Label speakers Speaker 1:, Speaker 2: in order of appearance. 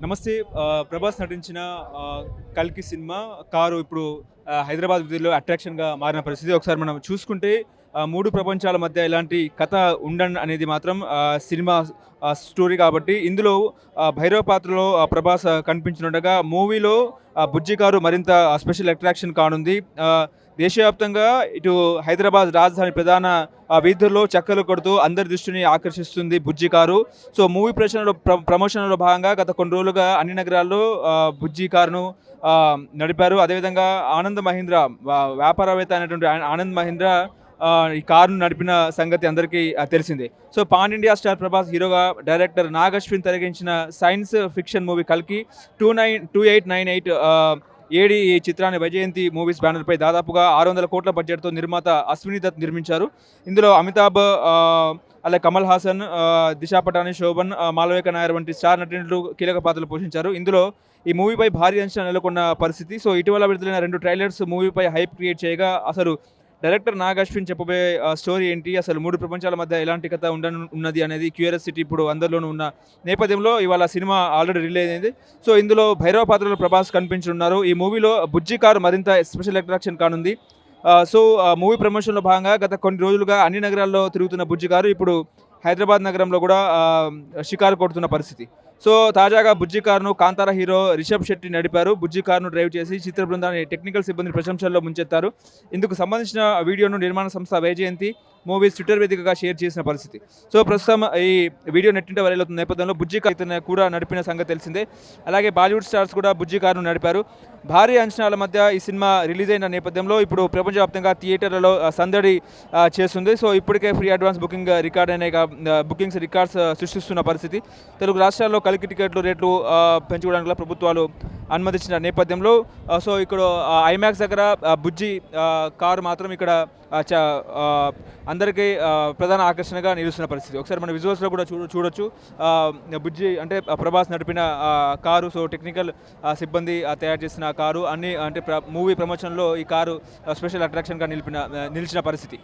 Speaker 1: నమస్తే ప్రభాస్ నటించిన కల్కి సినిమా కారు ఇప్పుడు హైదరాబాద్ విధుల్లో అట్రాక్షన్గా మారిన పరిస్థితి. ఒకసారి మనం చూసుకుంటే మూడు ప్రపంచాల మధ్య ఎలాంటి కథ ఉండన్ అనేది మాత్రం సినిమా స్టోరీ కాబట్టి ఇందులో భైరవ పాత్రలో ప్రభాస్ కనిపించనుండగా మూవీలో బుజ్జి కారు మరింత స్పెషల్ అట్రాక్షన్ కానుంది. దేశవ్యాప్తంగా ఇటు హైదరాబాద్ రాజధాని ప్రధాన వీధుల్లో చక్కలు కొడుతూ అందరి దృష్టిని ఆకర్షిస్తుంది బుజ్జి కారు సో మూవీ ప్రదర్శనలో ప్ర ప్రమోషన్లో భాగంగా గత కొన్ని రోజులుగా అన్ని నగరాల్లో బుజ్జి కారును నడిపారు. అదేవిధంగా ఆనంద్ మహీంద్ర వ్యాపారవేత్త అయినటువంటి ఆనంద్ మహీంద్ర ఈ కారును నడిపిన సంగతి అందరికీ తెలిసిందే. So pan India star Prabhas హీరోగా డైరెక్టర్ నాగ్ అశ్విన్ తెరగించిన సైన్స్ ఫిక్షన్ మూవీ కల్కి two nine two eight nine eight AD ఈ చిత్రాన్ని వైజయంతి మూవీస్ బ్యానర్పై దాదాపుగా ఆరు వందల కోట్ల బడ్జెట్తో నిర్మాత అశ్విని దత్ నిర్మించారు. ఇందులో అమితాబ్ అలాగే కమల్ హాసన్ దిశా పటాని శోభన్ ఆ, మాలవిక నాయర్ వంటి స్టార్ నటులు కీలక పాత్రలు పోషించారు. ఇందులో ఈ మూవీపై భారీ అంచనా నెలకొన్న పరిస్థితి. సో ఇటీవల విడుదలైన రెండు ట్రైలర్స్ మూవీపై హైప్ క్రియేట్ చేయగా అసలు డైరెక్టర్ నాగ్ అశ్విన్ చెప్పబోయే స్టోరీ ఏంటి? అసలు మూడు ప్రపంచాల మధ్య ఎలాంటి కథ ఉండ ఉన్నది అనేది క్యూరియాసిటీ ఇప్పుడు అందరిలోనూ ఉన్న నేపథ్యంలో ఇవాళ సినిమా ఆల్రెడీ రిలీజ్ అయింది. సో ఇందులో భైరవ పాత్రలో ప్రభాస్ కనిపించనున్నారు. ఈ మూవీలో బుజ్జి కారు మరింత స్పెషల్ అట్రాక్షన్ కానుంది. సో ఆ మూవీ ప్రమోషన్లో భాగంగా గత కొన్ని రోజులుగా అన్ని నగరాల్లో తిరుగుతున్న బుజ్జి గారు ఇప్పుడు హైదరాబాద్ నగరంలో కూడా షికారు కొడుతున్న పరిస్థితి. సో తాజాగా బుజ్జి కారును కాంతార హీరో రిషబ్ శెట్టి నడిపారు. బుజ్జి కారును డ్రైవ్ చేసి చిత్ర బృందాన్ని టెక్నికల్ సిబ్బంది ప్రశంసల్లో ముంచెత్తారు. ఇందుకు సంబంధించిన వీడియోను నిర్మాణ సంస్థ వైజయంతి మూవీస్ ట్విట్టర్ వేదికగా షేర్ చేసిన పరిస్థితి. సో ప్రస్తుతం ఈ వీడియో నెట్టింట వైరల్ అవుతున్న నేపథ్యంలో బుజ్జి కారు కూడా నడిపిన సంగతి తెలిసిందే. అలాగే బాలీవుడ్ స్టార్స్ కూడా బుజ్జి కారును నడిపారు. భారీ అంచనాల మధ్య ఈ సినిమా రిలీజ్ అయిన నేపథ్యంలో ఇప్పుడు ప్రపంచవ్యాప్తంగా థియేటర్లలో సందడి చేస్తుంది. సో ఇప్పటికే ఫ్రీ అడ్వాన్స్ బుకింగ్ రికార్డ్ అనే బుకింగ్స్ రికార్డ్స్ సృష్టిస్తున్న పరిస్థితి. తెలుగు రాష్ట్రాల్లో కలికి టికెట్లు రేట్లు పెంచుకోవడానికి ప్రభుత్వాలు అనుమతించిన నేపథ్యంలో సో ఇక్కడ ఐమాక్స్ దగ్గర బుజ్జి కారు మాత్రం ఇక్కడ చ- అందరికీ ప్రధాన ఆకర్షణగా నిలుస్తున్న పరిస్థితి. ఒకసారి మన విజువల్స్లో కూడా చూడ చూడొచ్చు. బుజ్జి అంటే ప్రభాస్ నడిపిన కారు సో టెక్నికల్ సిబ్బంది తయారు చేసిన కారు అన్ని అంటే మూవీ ప్రమోషన్లో ఈ కారు స్పెషల్ అట్రాక్షన్గా నిలిపిన నిలిచిన పరిస్థితి.